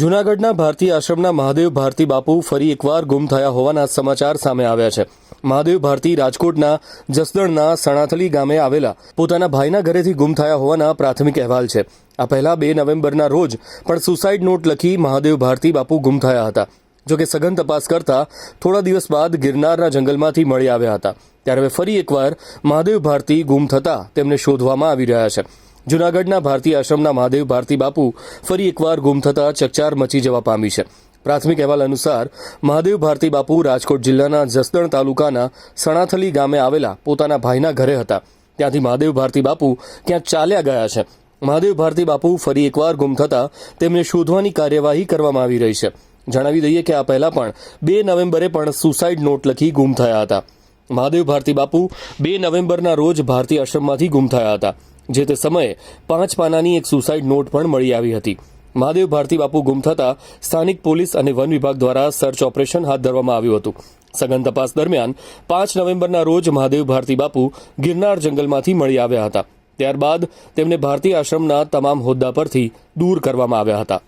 જૂનાગઢના ભારતીય આશ્રમના મહાદેવ ભારતી બાપુ ફરી એકવાર ગુમ થયા હોવાના સમાચાર સામે આવ્યા છે. મહાદેવ ભારતી રાજકોટના જસદણના સણાથલી ગામે આવેલા પોતાના ભાઈના ઘરેથી ગુમ થયા હોવાના પ્રાથમિક અહેવાલ છે. આ પહેલા બે નવેમ્બરના રોજ પણ સુસાઇડ નોટ લખી મહાદેવ ભારતી બાપુ ગુમ થયા હતા. જોકે સઘન તપાસ કરતા થોડા દિવસ બાદ ગિરનારના જંગલમાંથી મળી આવ્યા હતા. ત્યારે હવે ફરી એકવાર મહાદેવ ભારતી ગુમ થતા તેમને શોધવામાં આવી રહ્યા છે. જૂનાગઢના ભારતીય આશ્રમના મહાદેવ ભારતી બાપુ ફરી એકવાર ગુમ થતા ચકચાર મચી જવા પામી છે. પ્રાથમિક અહેવાલ અનુસાર, મહાદેવ ભારતી બાપુ રાજકોટ જિલ્લાના જસદણ તાલુકાના સણાથલી ગામે આવેલા પોતાના ભાઈના ઘરે હતા. ત્યાંથી મહાદેવ ભારતી બાપુ ક્યાં ચાલ્યા ગયા છે. મહાદેવ ભારતી બાપુ ફરી એકવાર ગુમ થતા તેમને શોધવાની કાર્યવાહી કરવામાં આવી રહી છે. જણાવી દઈએ કે આ પહેલા પણ બે નવેમ્બરે પણ સુસાઇડ નોટ લખી ગુમ થયા હતા. મહાદેવ ભારતી બાપુ બે નવેમ્બરના રોજ ભારતી આશ્રમમાંથી ગુમ થયા હતા. જે તે સમયે પાંચ પાનાની એક સુસાઇડ નોટ પણ મળી આવી હતી. મહાદેવ ભારતી બાપુ ગુમ થતા સ્થાનિક પોલીસ અને વન વિભાગ દ્વારા સર્ચ ઓપરેશન હાથ ધરવામાં આવ્યું હતું. સઘન તપાસ દરમિયાન પાંચ નવેમ્બરના રોજ મહાદેવ ભારતી બાપુ ગિરનાર જંગલમાંથી મળી આવ્યા હતા. ત્યારબાદ તેમને ભારતીય આશ્રમના તમામ હોદ્દા પરથી દૂર કરવામાં આવ્યા હતા.